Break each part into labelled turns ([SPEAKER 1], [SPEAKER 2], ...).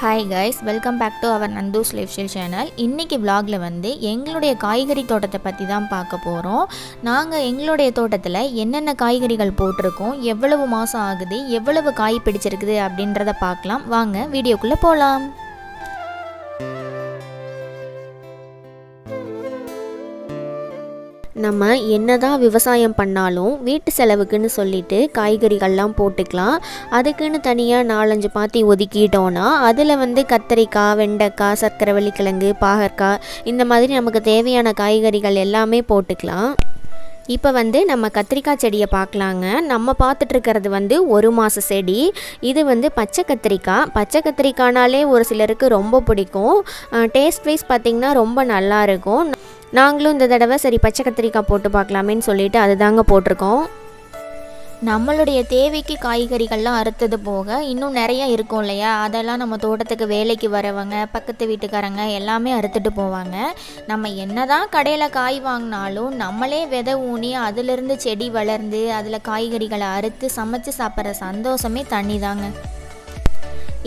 [SPEAKER 1] Hi guys welcome back to our Nandhu's lifestyle channel இன்றைக்கி vlogல வந்து எங்களுடைய காய்கறி தோட்டத்தை பற்றி தான் பார்க்க போகிறோம் நாங்கள் எங்களுடைய தோட்டத்தில் என்னென்ன காய்கறிகள் போட்டிருக்கோம் எவ்வளவு மாதம் ஆகுது எவ்வளவு காய் பிடிச்சிருக்குது அப்படின்றத பார்க்கலாம். வாங்க வீடியோக்குள்ளே போகலாம்
[SPEAKER 2] நம்ம என்னதான் விவசாயம் பண்ணாலும் வீட்டு செலவுக்குன்னு சொல்லிட்டு காய்கறிகள்லாம் போட்டுக்கலாம். அதுக்குன்னு தனியாக நாலஞ்சு பாத்தி ஒதுக்கிட்டோன்னா அதில் வந்து கத்தரிக்காய் வெண்டைக்காய் சர்க்கரைவள்ளி கிழங்கு பாகற்காய் இந்த மாதிரி நமக்கு தேவையான காய்கறிகள் எல்லாமே போட்டுக்கலாம். இப்போ வந்து நம்ம கத்திரிக்காய் செடியை பார்க்கலாங்க. நம்ம பார்த்துட்ருக்கிறது வந்து ஒரு மாத செடி. இது வந்து பச்சை கத்திரிக்காய். பச்சை கத்திரிக்காய்னாலே ஒரு சிலருக்கு ரொம்ப பிடிக்கும். டேஸ்ட் வைஸ் பார்த்திங்கன்னா ரொம்ப நல்லாயிருக்கும் நாங்களும் இந்த தடவை சரி பச்சை கத்திரிக்காய் போட்டு பார்க்கலாமேன்னு சொல்லிட்டு அதுதாங்க போட்டிருக்கோம்.
[SPEAKER 1] நம்மளுடைய தேவைக்கு காய்கறிகள்லாம் அறுத்தது போக இன்னும் நிறைய இருக்கும் இல்லையா? அதெல்லாம் நம்ம தோட்டத்துக்கு வேலைக்கு வரவங்க பக்கத்து வீட்டுக்காரங்க எல்லாமே அறுத்துட்டு போவாங்க. நம்ம என்னதான் கடையில் காய் வாங்கினாலும் நம்மளே விதை ஊனி அதிலிருந்து செடி வளர்ந்து அதில் காய்கறிகளை அறுத்து சமைச்சு சாப்பிட்ற சந்தோஷமே தண்ணி தாங்க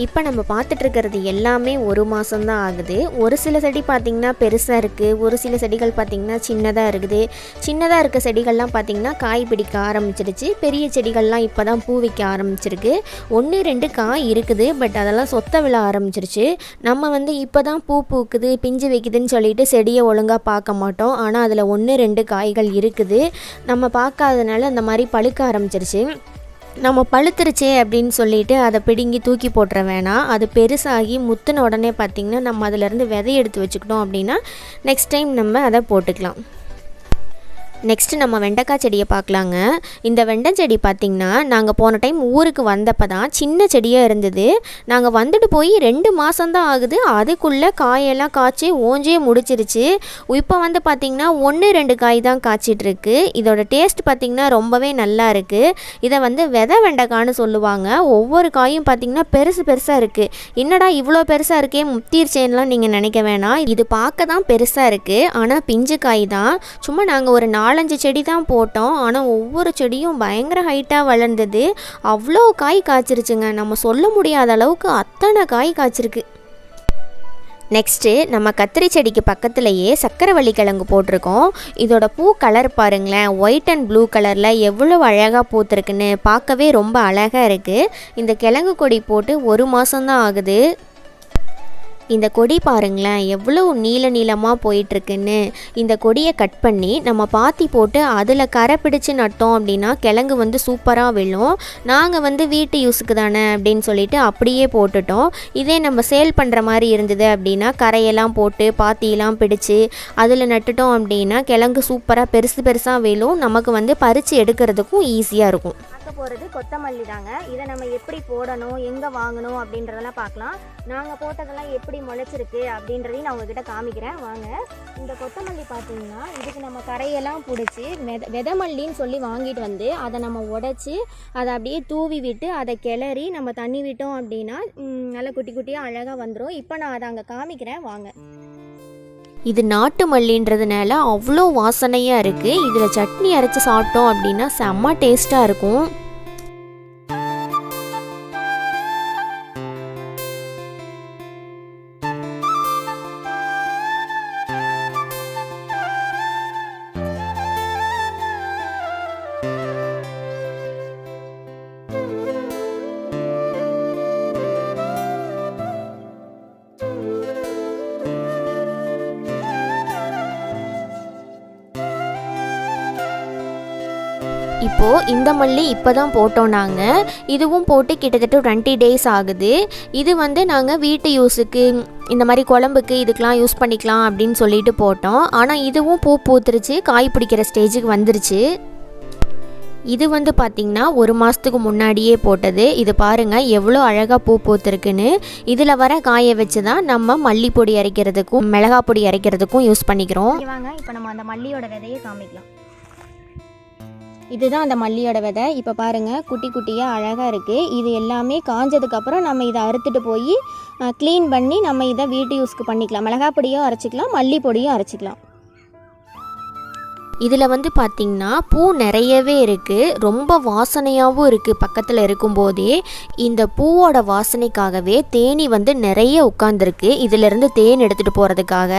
[SPEAKER 2] இப்போ நம்ம பார்த்துட்டு இருக்கிறது எல்லாமே ஒரு மாதம் தான் ஆகுது. ஒரு சில செடி பார்த்திங்கன்னா பெருசாக இருக்குது ஒரு சில செடிகள் பார்த்திங்கன்னா சின்னதாக இருக்குது. சின்னதாக இருக்க செடிகள்லாம் பார்த்திங்கன்னா காய் பிடிக்க ஆரம்பிச்சிருச்சு பெரிய செடிகள்லாம் இப்போ தான் பூ வைக்க ஆரம்பிச்சிருக்கு. ஒன்று ரெண்டு காய் இருக்குது. பட் அதெல்லாம் சொத்த விழ ஆரம்பிச்சிருச்சு. நம்ம வந்து இப்போ தான் பூ பூக்குது பிஞ்சு வைக்குதுன்னு சொல்லிட்டு செடியை ஒழுங்காக பார்க்க மாட்டோம். ஆனால் அதில் ஒன்று ரெண்டு காய்கள் இருக்குது. நம்ம பார்க்காதனால அந்த மாதிரி பழுக்க ஆரம்பிச்சிருச்சு. நம்ம பழுத்துருச்சே அப்படின்னு சொல்லிட்டு அதை பிடுங்கி தூக்கி போட்டுற வேணாம். அது பெருசாகி முத்துன உடனே பார்த்திங்கன்னா நம்ம அதிலேருந்து விதை எடுத்து வச்சுக்கிட்டோம் அப்படின்னா நெக்ஸ்ட் டைம் நம்ம அதை போட்டுக்கலாம். நெக்ஸ்ட்டு நம்ம வெண்டைக்காய் செடியை பார்க்கலாங்க. இந்த வெண்டை செடி பார்த்திங்கன்னா நாங்கள் போன டைம் ஊருக்கு வந்தப்போ தான் சின்ன செடியாக இருந்தது. நாங்கள் வந்துட்டு போய் ரெண்டு மாதம்தான் ஆகுது. அதுக்குள்ளே காயெல்லாம் காய்ச்சி ஓஞ்சே முடிச்சிருச்சு. இப்போ வந்து பார்த்திங்கன்னா ஒன்று ரெண்டு காய் தான் காய்ச்சிட்ருக்கு. இதோட டேஸ்ட் பார்த்திங்கன்னா ரொம்பவே நல்லா இருக்குது இதை வந்து விதை வெண்டைக்கான்னு சொல்லுவாங்க. ஒவ்வொரு காயும் பார்த்திங்கன்னா பெருசு பெருசாக இருக்குது என்னடா இவ்வளோ பெருசாக இருக்கே? முத்திருச்சேன்லாம் நீங்கள் நினைக்க வேணாம். இது பார்க்க தான் பெருசாக இருக்குது ஆனால் பிஞ்சு காய் தான். சும்மா நாங்கள் ஒரு நாலஞ்சு செடி தான் போட்டோம். ஆனால் ஒவ்வொரு செடியும் பயங்கர ஹைட்டாக வளர்ந்தது. அவ்வளோ காய் காய்ச்சிருச்சுங்க. நம்ம சொல்ல முடியாத அளவுக்கு அத்தனை காய் காய்ச்சிருக்கு. நெக்ஸ்ட்டு நம்ம கத்திரி செடிக்கு பக்கத்துலேயே சக்கரவள்ளி கிழங்கு போட்டிருக்கோம். இதோட பூ கலர் பாருங்களேன். ஒயிட் அண்ட் ப்ளூ கலரில் எவ்வளோ அழகாக பூத்துருக்குன்னு பார்க்கவே ரொம்ப அழகாக இருக்குது இந்த கிழங்கு கொடி போட்டு ஒரு மாதம்தான் ஆகுது. இந்த கொடி பாருங்களேன் எவ்வளோ நீல நீளமாக போயிட்டுருக்குன்னு. இந்த கொடியை கட் பண்ணி நம்ம பாத்தி போட்டு அதில் கரை பிடிச்சு நட்டோம் அப்படின்னா கிழங்கு வந்து சூப்பராக விழும். நாங்கள் வந்து வீட்டு யூஸுக்கு தானே அப்படின்னு சொல்லிட்டு அப்படியே போட்டுட்டோம். இதே நம்ம சேல் பண்ணுற மாதிரி இருந்தது அப்படின்னா கரையெல்லாம் போட்டு பாத்தியெல்லாம் பிடிச்சு அதில் நட்டுட்டோம் அப்படின்னா கிழங்கு சூப்பராக பெருசு பெருசாக விழும். நமக்கு வந்து பறித்து எடுக்கிறதுக்கும் ஈஸியாக இருக்கும்.
[SPEAKER 3] போகிறது கொத்தமல்லி தாங்க. இதை நம்ம எப்படி போடணும் எங்கே வாங்கணும் அப்படின்றதெல்லாம் பார்க்கலாம். நாங்கள் போட்டதெல்லாம் எப்படி முளைச்சிருக்கு அப்படின்றதையும் நான் உங்ககிட்ட காமிக்கிறேன். வாங்க. இந்த கொத்தமல்லி பார்த்தீங்கன்னா இதுக்கு நம்ம கரையெல்லாம் பிடிச்சி வெத விதமல்லின்னு சொல்லி வாங்கிட்டு வந்து அதை நம்ம உடச்சி அதை அப்படியே தூவி விட்டு அதை கிளறி நம்ம தண்ணி விட்டோம் அப்படின்னா நல்லா குட்டி குட்டியாக அழகாக வந்துடும் இப்போ நான் அதை அங்கே காமிக்கிறேன். வாங்க.
[SPEAKER 2] இது நாட்டு மல்லின்றதுனால அவ்வளோ வாசனையாக இருக்குது இதில் சட்னி அரைச்சி சாப்பிட்டோம் அப்படின்னா செம்ம டேஸ்ட்டாக இருக்கும். இப்போது இந்த மல்லி இப்போ தான் போட்டோம் நாங்கள் இதுவும் போட்டு கிட்டத்தட்ட டுவெண்ட்டி டேஸ் ஆகுது. இது வந்து நாங்கள் வீட்டு யூஸுக்கு இந்த மாதிரி குழம்புக்கு இதுக்கெலாம் யூஸ் பண்ணிக்கலாம் அப்படின்னு சொல்லிட்டு போட்டோம். ஆனால் இதுவும் பூ பூத்துருச்சு காய் பிடிக்கிற ஸ்டேஜுக்கு வந்துருச்சு. இது வந்து பார்த்திங்கன்னா ஒரு மாதத்துக்கு முன்னாடியே போட்டது. இது பாருங்கள் எவ்வளோ அழகாக பூ பூத்துருக்குன்னு. இதில் வர காயை வச்சு தான் நம்ம மல்லிப்பொடி அரைக்கிறதுக்கும் மிளகா பொடி அரைக்கிறதுக்கும் யூஸ் பண்ணிக்கிறோம்.
[SPEAKER 3] வாங்க இப்போ நம்ம அந்த மல்லியோட விதையை காமிக்கலாம். இதுதான் அந்த மல்லியோட விதை. இப்போ பாருங்கள் குட்டி குட்டியாக அழகாக இருக்குது இது எல்லாமே காஞ்சதுக்கப்புறம் நம்ம இதை அறுத்துட்டு போய் க்ளீன் பண்ணி நம்ம இதை வீட்டு யூஸ்க்கு பண்ணிக்கலாம். மிளகாய் பொடியும் அரைச்சிக்கலாம் மல்லி பொடியும் அரைச்சிக்கலாம்.
[SPEAKER 2] இதில் வந்து பார்த்திங்கன்னா பூ நிறையவே இருக்குது ரொம்ப வாசனையாகவும் இருக்குது பக்கத்தில் இருக்கும்போதே. இந்த பூவோட வாசனைக்காகவே தேனி வந்து நிறைய உட்காந்துருக்கு இதிலிருந்து தேன் எடுத்துகிட்டு போகிறதுக்காக